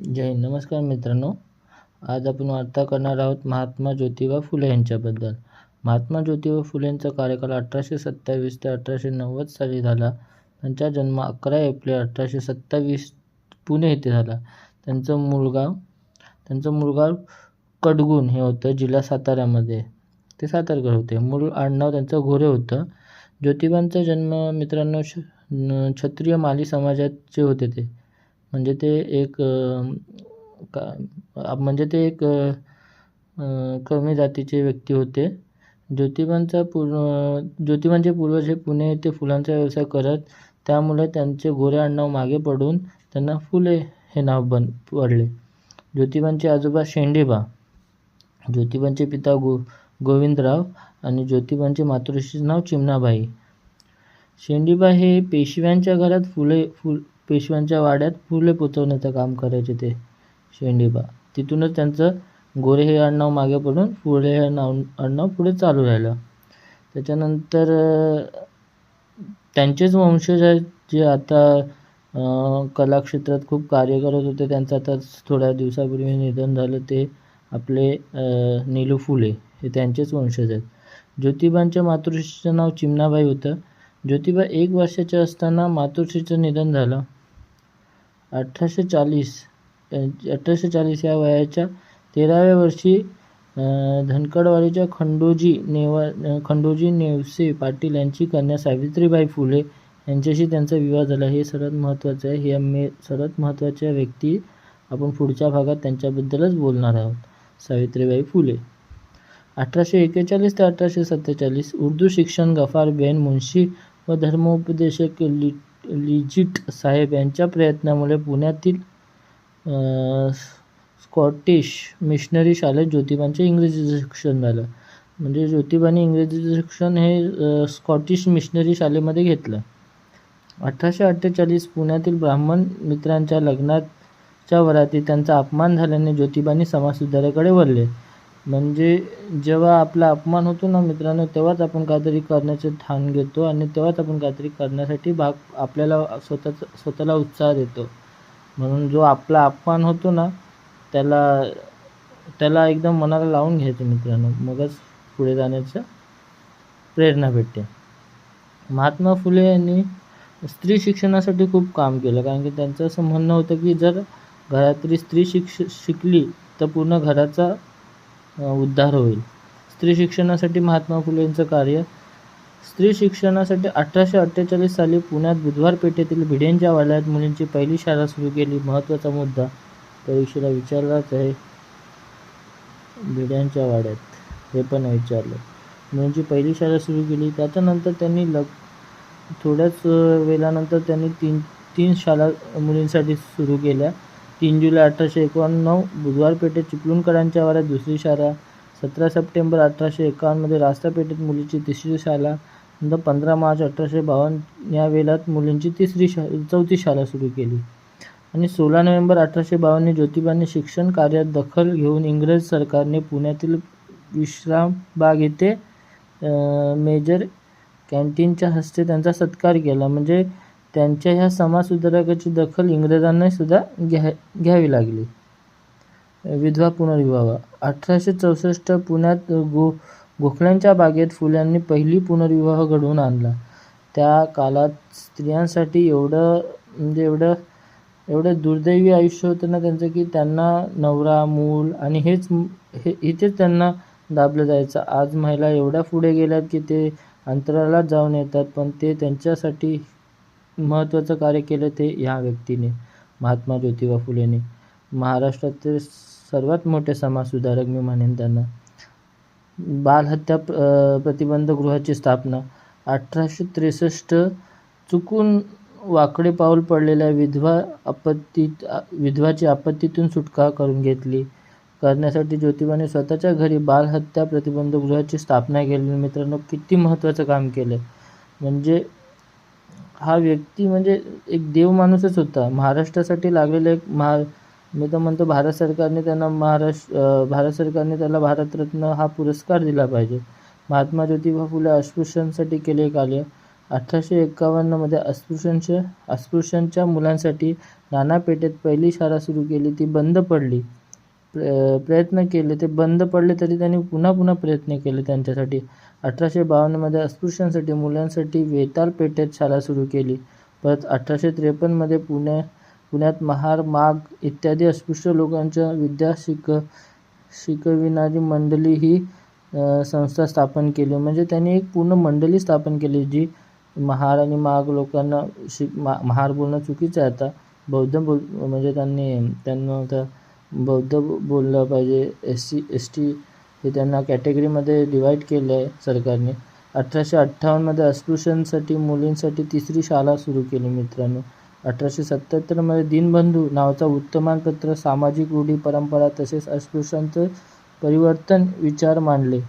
जय नमस्कार मित्रांनो. आज आपण वार्ता करणार आहोत महात्मा ज्योतिबा फुले यांच्याबद्दल. महात्मा ज्योतिबा फुलेंचा कार्यकाळ अठराशे सत्तावीस ते अठराशे नव्वद साली झाला. त्यांचा जन्म अकरा एप्रिल अठराशे सत्तावीस पुणे येथे झाला. त्यांचं मुलगाव त्यांचं मुलगाव कडगुण हे होतं जिल्हा साताऱ्यामध्ये. ते सातारकर होते. मूळ आडनाव त्यांचं घोरे होतं. ज्योतिबांचा जन्म मित्रांनो श क्षत्रिय माली समाजाचे होते ते. म्हणजे ते एक का म्हणजे ते एक कमी जातीचे व्यक्ती होते. ज्योतिबांचा पूर्व ज्योतिबांचे पूर्वज हे पुणे येथे फुलांचा व्यवसाय करत त्यामुळे त्यांचे गोरे आडनाव मागे पडून त्यांना फुले हे नाव बन पडले. ज्योतिबांचे आजोबा शेंडेबा ज्योतिबांचे पिता गो गोविंदराव आणि ज्योतिबांचे मातृश्रीचे नाव चिमणाबाई. शेंडीबा हे पेशव्यांच्या घरात फुले फुल पेशव्यांच्या वाड्यात फुले पोचवण्याचं काम करायचे ते शेंडीबा. तिथूनच त्यांचं गोरे हे आडनाव मागे पडून फुले हे नाव आडनाव पुढे चालू राहिलं. त्याच्यानंतर त्यांचेच वंशज आहेत जे आता कलाक्षेत्रात खूप कार्य करत होते त्यांचं आता थोड्या दिवसापूर्वी निधन झालं ते आपले नीलू फुले हे त्यांचेच वंशज आहेत. ज्योतिबांच्या मातृश्रीचं नाव चिमणाबाई होतं. ज्योतिबा एक वर्षाच्या असताना मातोश्रीचं निधन झालं. अठराशे चाळीस अठराशे चाळीस या वयाच्या तेराव्या वर्षी धनकडवाडीच्या खंडोजी नेवा खंडोजी नेवसे पाटील यांची कन्या सावित्रीबाई फुले यांच्याशी त्यांचा विवाह झाला. हे सर्वात महत्त्वाचं आहे. हे मे सर्वात महत्त्वाच्या व्यक्ती आपण पुढच्या भागात त्यांच्याबद्दलच बोलणार आहोत. सावित्रीबाई फुले. अठराशे एकेचाळीस ते अठराशे सत्तेचाळीस उर्दू शिक्षण गफार बेन मुन्शी व धर्मोपदेशक लिट लिजिट साहेब यांच्या प्रयत्नामुळे पुण्यातील स्कॉटिश मिशनरी शाळेत ज्योतिबांचे इंग्रजीचं शिक्षण झालं. म्हणजे ज्योतिबाने इंग्रजीचं शिक्षण हे स्कॉटिश मिशनरी शाळेमध्ये घेतलं. अठराशे अठ्ठेचाळीस पुण्यातील ब्राह्मण मित्रांच्या लग्नाच्या वराती त्यांचा अपमान झाल्याने ज्योतिबांनी समाजसुधाराकडे वळले. म्हणजे जेव्हा आपला अपमान होतो ना मित्रांनो तेव्हाच आपण काहीतरी करण्याचे ठाण घेतो आणि तेव्हाच आपण काहीतरी करण्यासाठी भाग आपल्याला स्वतःचं स्वतःला उत्साह देतो. म्हणून जो आपला अपमान होतो ना त्याला त्याला एकदम मनाला लावून घ्यायचं मित्रांनो. मगच पुढे जाण्याचं प्रेरणा भेटते. महात्मा फुले यांनी स्त्री शिक्षणासाठी खूप काम केलं. कारण की त्यांचं असं म्हणणं होतं की जर घरातली स्त्री शिक्ष शिकली तर पूर्ण घराचा उद्धार होईल. स्त्री शिक्षणासाठी महात्मा फुलेंचं कार्य. स्त्री शिक्षणासाठी अठराशे अठ्ठेचाळीस साली पुण्यात बुधवार पेठेतील भिडेंच्या वाल्यात मुलींची पहिली शाळा सुरू केली. महत्त्वाचा मुद्दा परीक्षेला विचारलाच आहे. भिड्यांच्या वाड्यात. हे पण विचारलं. मुलींची पहिली शाळा सुरू केली. त्याच्यानंतर त्यांनी लग थोड्याच वेळानंतर त्यांनी तीन तीन शाळा मुलींसाठी सुरू केल्या. तीन जुलै अठराशे एकोणनऊ बुधवार पेठेत चिपळूणकरांच्या वाऱ्यात दुसरी शाळा. सतरा सप्टेंबर अठराशे एकावन्नमध्ये रास्तापेठेत मुलीची तिसरी शाळा नंतर पंधरा मार्च अठराशे बावन्न या वेळात मुलींची तिसरी शा चौथी शाळा सुरू केली. आणि सोळा नोव्हेंबर अठराशे बावन्न ज्योतिबांनी शिक्षण कार्यात दखल घेऊन इंग्रज सरकारने पुण्यातील विश्रामबाग येथे मेजर कॅन्टीनच्या हस्ते त्यांचा सत्कार केला. म्हणजे त्यांच्या ह्या समाजसुधारकाची दखल इंग्रजांना सुद्धा घ्या घ्यावी लागली. विधवा पुनर्विवाह. अठराशे चौसष्ट पुण्यात गो गोखल्यांच्या बागेत फुल्यांनी पहिली पुनर्विवाह घडवून आणला. त्या काळात स्त्रियांसाठी एवढं म्हणजे एवढं एवढं दुर्दैवी आयुष्य होतं ना त्यांचं की त्यांना नवरा मूल आणि हेच हे इथेच त्यांना दाबलं जायचं. आज महिला एवढ्या पुढे गेल्यात की ते अंतराला जाऊन येतात पण ते त्यांच्यासाठी महत्त्वाचं कार्य केलं ते ह्या व्यक्तीने महात्मा ज्योतिबा फुलेने. महाराष्ट्रातील सर्वात मोठे समाजसुधारक मी म्हणेन त्यांना. बालहत्या प्रतिबंध गृहाची स्थापना अठराशे त्रेसष्ट चुकून वाकडे पाऊल पडलेल्या विधवा आपत्तीत विधवाची आपत्तीतून सुटका करून घेतली. करण्यासाठी ज्योतिबाने स्वतःच्या घरी बालहत्या प्रतिबंध गृहाची स्थापना केली. मित्रांनो किती महत्त्वाचं काम केलं. म्हणजे हा व्यक्ती म्हणजे एक देव माणूसच होता. महाराष्ट्रासाठी लागलेला एक महा मी तर म्हणतो भारत सरकारने त्यांना महाराष्ट्र भारत सरकारने त्याला भारतरत्न हा पुरस्कार दिला पाहिजे. महात्मा ज्योतिबा फुले अस्पृश्यांसाठी केले कार्य अठराशे एकावन्नमध्ये अस्पृश्यांच्या अस्पृश्यांच्या मुलांसाठी नानापेठेत पहिली शाळा सुरू केली. ती बंद पडली. प्र प्रयत्न केले ते बंद पडले तरी त्यांनी पुन्हा पुन्हा प्रयत्न केले त्यांच्यासाठी. अठराशे बावन्नमध्ये अस्पृश्यांसाठी मुलांसाठी वेताल पेठेत शाळा सुरू केली. परत अठराशे त्रेपन्नमध्ये पुणे पुण्यात महार माग इत्यादी अस्पृश्य लोकांच्या विद्या शिक शिकविणारी मंडळी ही संस्था स्थापन केली. म्हणजे त्यांनी एक पूर्ण मंडळी स्थापन केली जी महार आणि माग लोकांना शिक मा महार बोलणं चुकीचं आहे आता. बौद्ध बोल म्हणजे त्यांनी त्यांना आता बौद्ध बोललं पाहिजे. एस सी एस टी हे त्यांना कॅटेगरीमध्ये डिवाईड केलं आहे सरकारने. अठराशे अठ्ठावन्नमध्ये अस्पृश्यांसाठी मुलींसाठी तिसरी शाळा सुरू केली मित्रांनो. अठराशे सत्त्याहत्तरमध्ये दीनबंधू नावाचा वृत्तमानपत्र सामाजिक रूढी परंपरा तसेच अस्पृश्यांचं परिवर्तन विचार मांडले.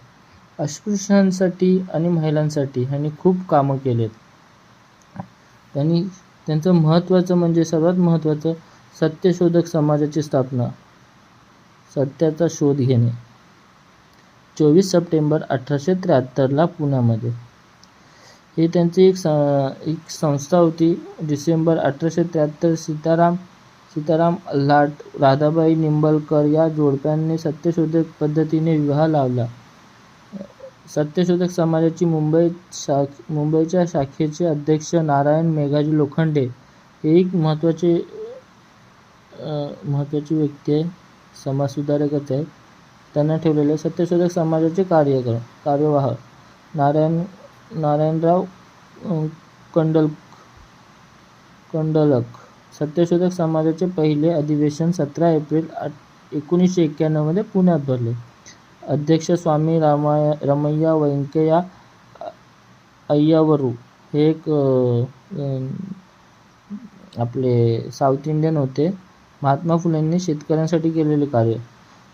अस्पृश्यांसाठी आणि महिलांसाठी ह्यांनी खूप कामं केलेत. त्यांनी त्यांचं महत्त्वाचं म्हणजे सर्वात महत्त्वाचं सत्यशोधक समाजाची स्थापना. सत्याचा शोध घेणे. चोवीस सप्टेंबर अठराशे त्र्याहत्तरला पुण्यामध्ये. हे त्यांची एक स एक संस्था होती. डिसेंबर अठराशे त्र्याहत्तर सीताराम सीताराम लाट राधाबाई निंबलकर या जोडप्यांनी सत्यशोधक पद्धतीने विवाह लावला सत्यशोधक समाजाची मुंबई शा मुंबईच्या शाखेचे अध्यक्ष नारायण मेघाजी लोखंडे हे एक महत्त्वाचे महत्त्वाची व्यक्ती आहे. समाजसुधारकच आहेत त्यांना ठेवलेले सत्यशोधक समाजाचे कार्यकर कार्यवाह नारायण नारायणराव कंडल कंडलक. सत्यशोधक समाजाचे पहिले अधिवेशन सतरा एप्रिल आठ एकोणीसशे एक्क्याण्णवमध्ये पुण्यात भरले. अध्यक्ष स्वामी रामाय रमैया व्यंकय्या अय्यावरू हे एक आपले साऊथ इंडियन होते. महात्मा फुलेंनी शेतकऱ्यांसाठी केलेले कार्य.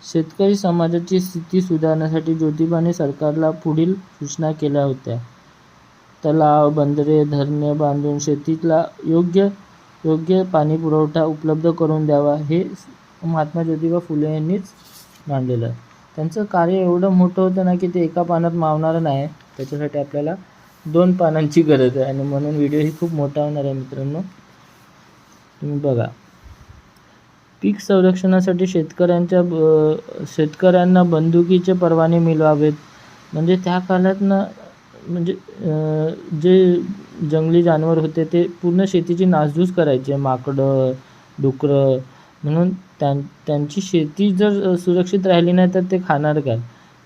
शेतकरी समाजाची स्थिती सुधारण्यासाठी ज्योतिबाने सरकारला पुढील सूचना केल्या होत्या. तलाव बंदरे धरणे बांधून शेतीला योग्य योग्य पाणी पुरवठा उपलब्ध करून द्यावा हे महात्मा ज्योतिबा फुले यांनीच मांडलेलं. आहे त्यांचं कार्य एवढं मोठं होतं ना की ते एका पानात मावणारं नाही. त्याच्यासाठी आपल्याला दोन पानांची गरज आहे आणि म्हणून व्हिडिओ ही खूप मोठा होणार आहे मित्रांनो. तुम्ही बघा. पीक संरक्षणासाठी शेतकऱ्यांच्या ब- शेतकऱ्यांना बंदुकीचे परवाने मिळवावेत म्हणजे त्या काळात ना म्हणजे जे जंगली जानवर होते ते पूर्ण शेतीची नासधूस करायचे. माकडं डुकरं म्हणून त्यां त्यांची शेती जर सुरक्षित राहिली नाही तर ते खाणार काय?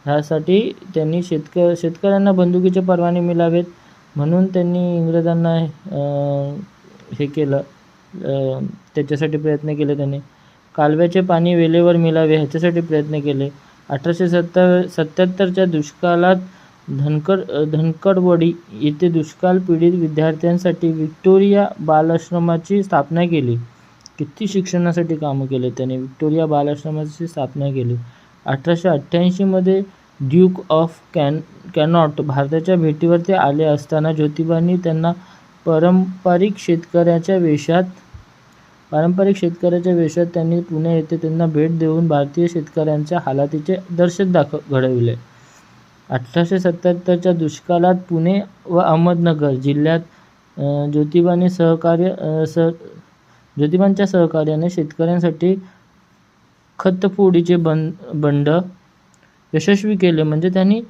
ह्यासाठी त्यांनी शेतक शेतकऱ्यांना बंदुकीचे परवाने मिळावेत. म्हणून त्यांनी इंग्रजांना हे केलं त्याच्यासाठी प्रयत्न केले त्यांनी. कालव्याचे पाणी वेळेवर मिळावे ह्याच्यासाठी प्रयत्न केले. अठराशे सत्तर सत्याहत्तरच्या दुष्काळात धनकड धनकडवडी येथे दुष्काळ पीडित विद्यार्थ्यांसाठी व्हिक्टोरिया बालआश्रमाची स्थापना केली. किती शिक्षणासाठी कामं केले त्याने? व्हिक्टोरिया बालआश्रमाची स्थापना केली. अठराशे अठ्ठ्याऐंशीमध्ये ड्यूक ऑफ कॅन कॅनॉट भारताच्या भेटीवर ते आले असताना ज्योतिबांनी त्यांना पारंपरिक शेतकऱ्याच्या वेशात पारंपरिक शेतकऱ्याच्या वेशात त्यांनी पुणे येथे त्यांना भेट देऊन भारतीय शेतकऱ्यांच्या हालातीचे दर्शन दाखव घडविले. अठराशे सत्याहत्तरच्या दुष्काळात पुणे व अहमदनगर जिल्ह्यात ज्योतिबाने सहकार्य सह स ज्योतिबांच्या सहकार्याने शेतकऱ्यांसाठी खतफोडीचे बं बंड यशस्वी केले. म्हणजे त्यांनी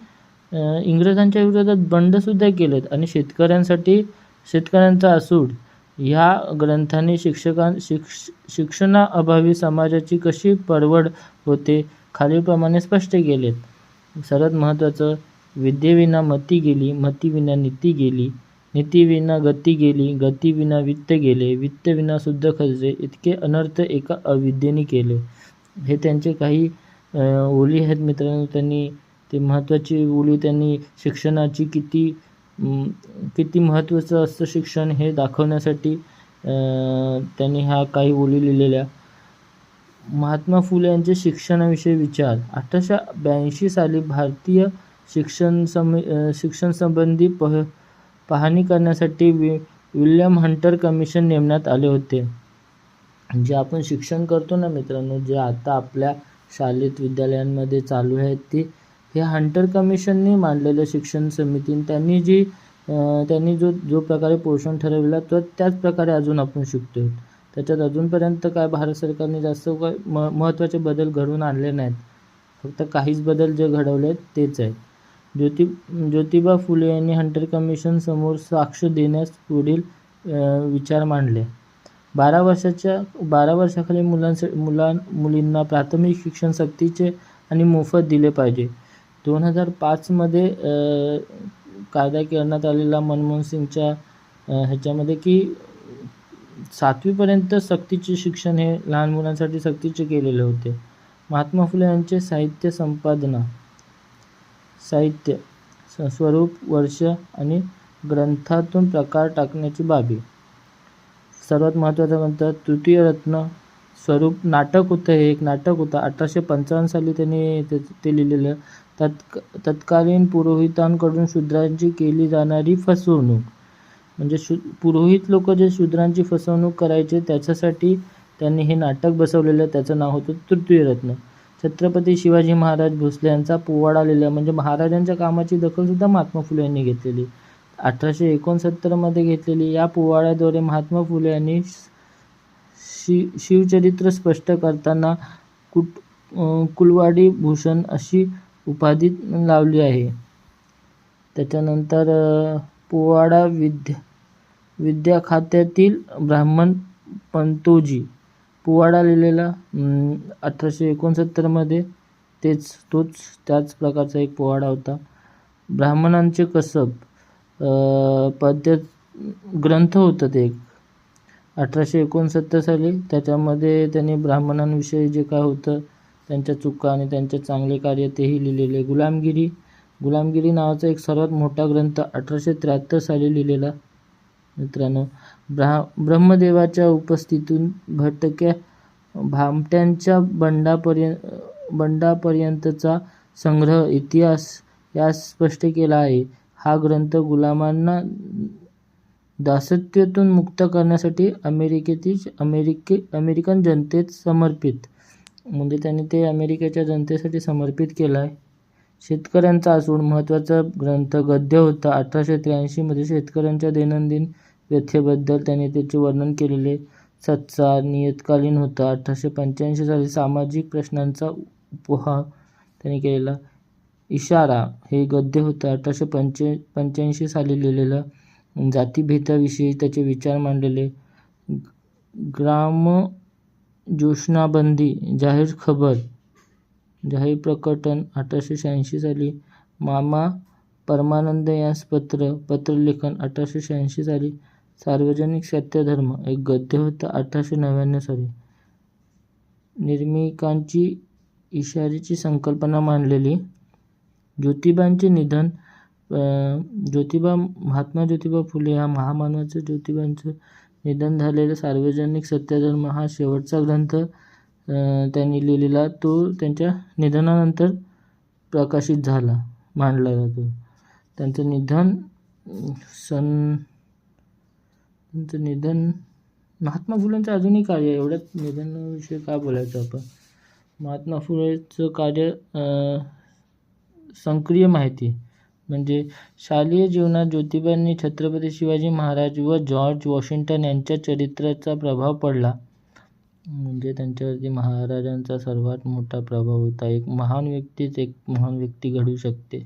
इंग्रजांच्या विरोधात बंडसुद्धा केलेत आणि शेतकऱ्यांसाठी शेतकऱ्यांचा असूड ह्या ग्रंथाने शिक्षकां शिक्ष शिक्षणाअभावी समाजाची कशी परवड होते खालीलप्रमाणे स्पष्ट केलेत. सर्वात महत्त्वाचं विद्येविना मती गेली मतीविना नीती गेली नीतीविना गती गेली गतीविना वित्त गेले वित्तविना शुद्ध खर्चे इतके अनर्थ एका अविद्येने केले. हे त्यांचे काही ओली आहेत मित्रांनो त्यांनी ते महत्त्वाची ओली त्यांनी शिक्षणाची किती किती महत्त्वाचं असतं शिक्षण हे दाखवण्यासाठी त्यांनी ह्या काही ओळी लिहिलेल्या. महात्मा फुले यांचे शिक्षणाविषयी विचार. अठराशे ब्याऐंशी साली भारतीय शिक्षण सम शिक्षण संबंधी पह पाहणी करण्यासाठी वि विल्यम हंटर कमिशन नेमण्यात आले होते. जे आपण शिक्षण करतो ना मित्रांनो जे आता आपल्या शाळेत विद्यालयांमध्ये चालू आहेत ते हे हंटर कमिशनने मांडलेलं शिक्षण समितीने त्यांनी जी त्यांनी जो जो प्रकारे पोषण ठरवला तो त्याच प्रकारे अजून आपण शिकतो त्याच्यात अजूनपर्यंत काय भारत सरकारने जास्त काय म महत्त्वाचे बदल घडवून आणले नाहीत. फक्त काहीच बदल जे घडवले आहेत तेच आहेत. ज्योति ज्योतिबा फुले यांनी हंटर कमिशन समोर साक्ष देण्यास पुढील विचार मांडले. बारा वर्षाच्या बारा वर्षाखाली मुलांसाठी मुलां मुलींना प्राथमिक शिक्षण सक्तीचे आणि मोफत दिले पाहिजे. दोन हजार पाचमध्ये कायदा करण्यात आलेला मनमोहन सिंगच्या ह्याच्यामध्ये की सातवीपर्यंत सक्तीचे शिक्षण हे लहान मुलांसाठी सक्तीचे केलेले होते. महात्मा फुले यांचे साहित्य संपादना साहित्य स्वरूप वर्ष आणि ग्रंथातून प्रकार टाकण्याची बाबी. सर्वात महत्त्वाचा ग्रंथ तृतीय रत्न स्वरूप नाटक होतं. हे एक नाटक होतं. अठराशे पंचावन्न साली त्यांनी ते ते लिहिलेलं. तत्क तत्कालीन पुरोहितांकडून शूद्रांची केली जाणारी फसवणूक. म्हणजे शु पुरोहित लोक जे शूद्रांची फसवणूक करायचे त्याच्यासाठी त्यांनी हे नाटक बसवलेलं त्याचं नाव होतं तृतीय रत्न छत्रपती शिवाजी महाराज भोसले यांचा पोवाडा लिहिला. म्हणजे महाराजांच्या कामाची दखलसुद्धा महात्मा फुले यांनी घेतलेली. अठराशे एकोणसत्तरमध्ये घेतलेली. या पोवाड्याद्वारे महात्मा फुले यांनी शि शिवचरित्र स्पष्ट करताना कुट कुलवाडी भूषण अशी उपाधी लावली आहे. त्याच्यानंतर पोवाडा विद्या विद्या खात्यातील ब्राह्मण पंतोजी. पोवाडा लिहिलेला अठराशे एकोणसत्तरमध्ये तेच तोच त्याच प्रकारचा एक पोवाडा होता. ब्राह्मणांचे कसब पद्य ग्रंथ होतं ते एक. अठराशे एकोणसत्तर साली त्याच्यामध्ये त्यांनी ब्राह्मणांविषयी जे काय होतं त्यांच्या चुका आणि त्यांचे चांगले कार्य तेही लिहिलेले. गुलामगिरी गुलामगिरी नावाचा एक सर्वात मोठा ग्रंथ अठराशे त्र्याहत्तर साली लिहिलेला मित्रांनो. ब्रा ब्रह्मदेवाच्या उपस्थितीतून भटक्या भामट्यांच्या बंडापर्यंत बंडापर्यंतचा संग्रह इतिहास यास स्पष्ट केला आहे. हा ग्रंथ गुलामांना दासत्वातून मुक्त करण्यासाठी अमेरिकेतील अमेरिके अमेरिकन जनतेत समर्पित. म्हणजे त्यांनी ते अमेरिकेच्या जनतेसाठी समर्पित केलं आहे शेतकऱ्यांचा असून महत्त्वाचा ग्रंथ गद्य होता. अठराशे त्र्याऐंशीमध्ये शेतकऱ्यांच्या दैनंदिन व्यथेबद्दल त्यांनी त्याचे वर्णन केलेले सत्सार नियतकालीन होता. अठराशे पंच्याऐंशी साली सामाजिक प्रश्नांचा उपहा त्यांनी केलेला इशारा हे गद्य होतं. अठराशे पंचे पंच्याऐंशी साली लिहिलेलं जातीभेदाविषयी त्याचे विचार मांडलेले ग्राम ज्योत्स्नाबंदी जाहीर खबर जाहीर प्रकटन अठराशे शहाऐंशी साली मामा परमानंद यांस पत्र पत्रलेखन अठराशे शहाऐंशी साली सार्वजनिक सत्यधर्म एक गद्य होतं अठराशे नव्याण्णव साली. निर्मिकांची इशारीची संकल्पना मांडलेली. ज्योतिबांचे निधन ज्योतिबा महात्मा ज्योतिबा फुले ह्या महामानवाचं ज्योतिबांचं निधन झालेलं सार्वजनिक सत्यधर्म हा शेवटचा ग्रंथ त्यांनी लिहिलेला. तो त्यांच्या निधनानंतर प्रकाशित झाला मांडला जातो. त्यांचं निधन सन त्यांचं निधन महात्मा फुलेंचं अजूनही कार्य एवढ्यात निधनाविषयी काय बोलायचं आपण? महात्मा फुलेचं कार्य सक्रिय माहिती. म्हणजे शालेय जीवनात ज्योतिबांनी छत्रपती शिवाजी महाराज व जॉर्ज वॉशिंग्टन यांच्या चरित्राचा प्रभाव पडला. म्हणजे त्यांच्यावरती महाराजांचा सर्वात मोठा प्रभाव होता. एक महान व्यक्तीच एक महान व्यक्ती घडू शकते.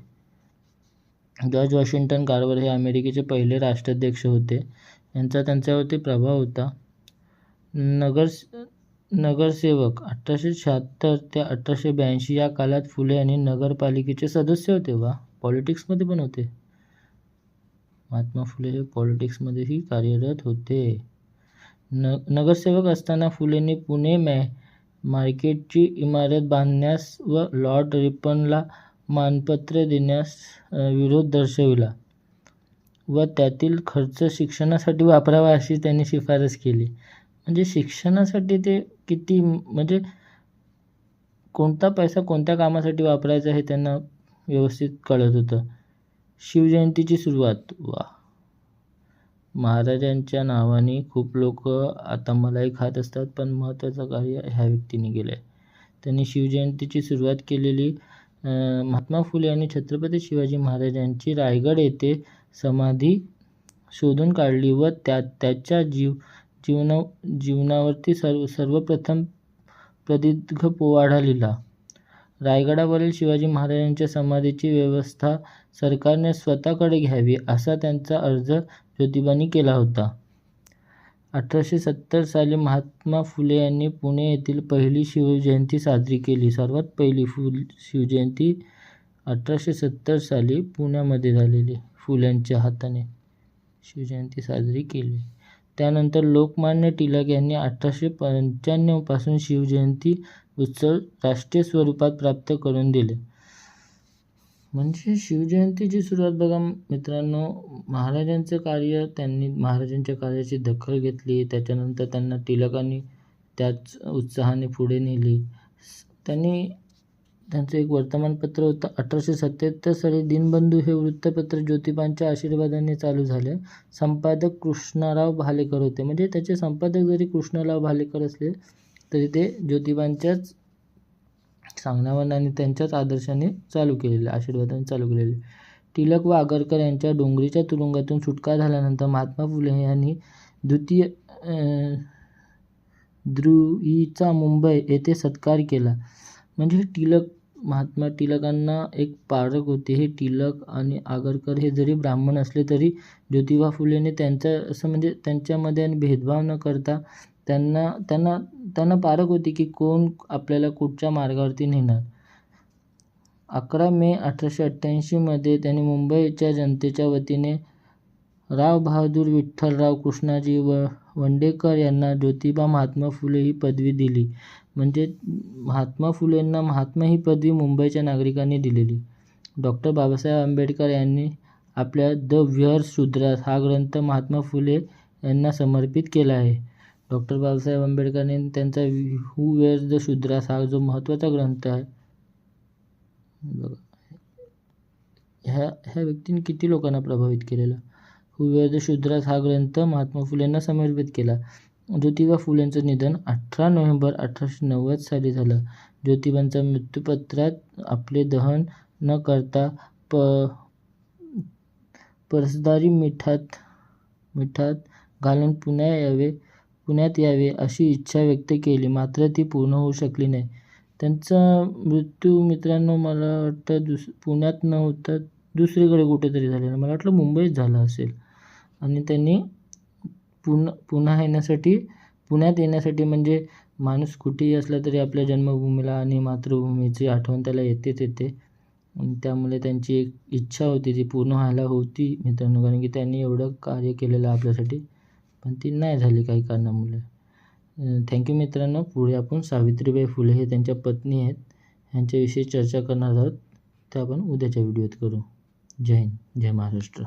जॉर्ज वॉशिंग्टन कार्वर हे अमेरिकेचे पहिले राष्ट्राध्यक्ष होते. यांचा त्यांच्यावरती प्रभाव होता. नगर नगरसेवक अठराशे शहात्तर ते अठराशे ब्याऐंशी या काळात फुले आणि नगरपालिकेचे सदस्य होते वा. पॉलिटिक्समध्ये पण होते. महात्मा फुले हे पॉलिटिक्समध्येही कार्यरत होते. न नगरसेवक असताना फुलेंनी पुणे मॅ मार्केटची इमारत बांधण्यास व लॉर्ड रिपनला मानपत्र देण्यास विरोध दर्शविला व त्यातील खर्च शिक्षणासाठी वापरावा अशी त्यांनी शिफारस केली. म्हणजे शिक्षणासाठी ते किती म्हणजे कोणता पैसा कोणत्या कामासाठी वापरायचा हे त्यांना व्यवस्थित कळत होतं. शिवजयंतीची सुरुवात. वा. महाराजांच्या नावाने खूप लोक आता मलाही खात असतात पण महत्त्वाचं कार्य ह्या व्यक्तीने केलं आहे त्यांनी शिवजयंतीची सुरुवात केलेली महात्मा फुले यांनी छत्रपती शिवाजी महाराजांची रायगड येथे समाधी शोधून काढली व त्या त्याच्या जीव जीवना जीवनावरती सर्व सर्वप्रथम प्रदीर्घ पोवाडा लिहिला. रायगडावरील शिवाजी महाराजांच्या समाधीची व्यवस्था सरकारने स्वतःकडे घ्यावी असा त्यांचा अर्ज ज्योतिबांनी केला होता. अठराशे सत्तर साली महात्मा फुले यांनी पुणे येथील पहिली शिवजयंती साजरी केली. सर्वात पहिली फुल शिवजयंती अठराशे सत्तर साली पुण्यामध्ये झालेली. फुल्यांच्या हाताने शिवजयंती साजरी केली. त्यानंतर लोकमान्य टिळक यांनी अठराशे पंच्याण्णवपासून शिवजयंती उत्सव राष्ट्रीय स्वरूपात प्राप्त करून दिले. म्हणजे शिवजयंतीची सुरुवात बघा मित्रांनो महाराजांचं कार्य त्यांनी महाराजांच्या कार्याची दखल घेतली त्याच्यानंतर त्यांना टिळकांनी त्याच उत्साहाने पुढे नेली. त्यांनी त्यांचं एक वर्तमानपत्र होतं अठराशे सत्याहत्तर साली दिनबंधू हे वृत्तपत्र ज्योतिबांच्या आशीर्वादाने चालू झाले. संपादक कृष्णराव भालेकर होते. म्हणजे त्याचे संपादक जरी कृष्णराव भालेकर असले तरी ते ज्योतिबांच्याच सांगण्यावर आणि त्यांच्याच आदर्शाने चालू केलेले आशीर्वादाने चालू केलेले. टिळक व आगरकर यांच्या डोंगरीच्या तुरुंगातून सुटका झाल्यानंतर महात्मा फुले यांनी द्वितीय द्रुईचा मुंबई येथे सत्कार केला. म्हणजे टिळक महात्मा टिळकांना एक पारक होते. हे टिळक आणि आगरकर हे जरी ब्राह्मण असले तरी ज्योतिबा फुलेने त्यांचा असं म्हणजे त्यांच्यामध्ये आणि भेदभाव न करता त्यांना त्यांना त्यांना पारख होती की कोण आपल्याला कुठच्या मार्गावरती नेणार. अकरा मे अठराशे अठ्ठ्याऐंशीमध्ये त्यांनी मुंबईच्या जनतेच्या वतीने राव बहादूर विठ्ठलराव कृष्णाजी व वंडेकर यांना ज्योतिबा महात्मा फुले ही पदवी दिली. म्हणजे महात्मा फुलेंना महात्मा ही पदवी मुंबईच्या नागरिकांनी दिलेली. डॉक्टर बाबासाहेब आंबेडकर यांनी आपल्या द व्यर शूद्रास हा ग्रंथ महात्मा फुले यांना समर्पित केला आहे. डॉक्टर बाबासाहेब आंबेडकरांनी त्यांचा हू वेअर्स द शूद्रास हा जो महत्त्वाचा ग्रंथ आहे. बघा. ह्या ह्या व्यक्तीने किती लोकांना प्रभावित केलेला? हू वेअर द शूद्रास हा ग्रंथ महात्मा फुलेंना समर्पित केला. ज्योतिबा फुलेंचं निधन अठरा नोव्हेंबर अठराशे नव्वद साली झालं. ज्योतिबांच्या मृत्यूपत्रात आपले दहन न करता प परसदारी मिठात मिठात घालून पुण्या यावे पुण्यात यावे अशी इच्छा व्यक्त केली. मात्र ती पूर्ण होऊ शकली नाही. त्यांचा मृत्यू मित्रांनो मला वाटतं दुस पुण्यात नव्हता दुसरीकडे कुठेतरी झालेला. मला वाटलं मुंबईत झाला असेल. आणि त्यांनी पुन्हा पुन्हा येण्यासाठी पुण्यात येण्यासाठी म्हणजे माणूस कुठेही असला तरी आपल्या जन्मभूमीला आणि मातृभूमीची आठवण त्याला येतेच येते. त्यामुळे त्यांची एक इच्छा होती ती पूर्ण व्हायला होती मित्रांनो. कारण की त्यांनी एवढं कार्य केलेलं आपल्यासाठी. पण ती नाही झाली काही कारणामुळे. थँक्यू मित्रांनो. पुढे आपण सावित्रीबाई फुले हे त्यांच्या पत्नी आहेत. ह्यांच्याविषयी चर्चा करणार आहोत. ते आपण उद्याच्या व्हिडिओत करू. जय हिंद. जय महाराष्ट्र.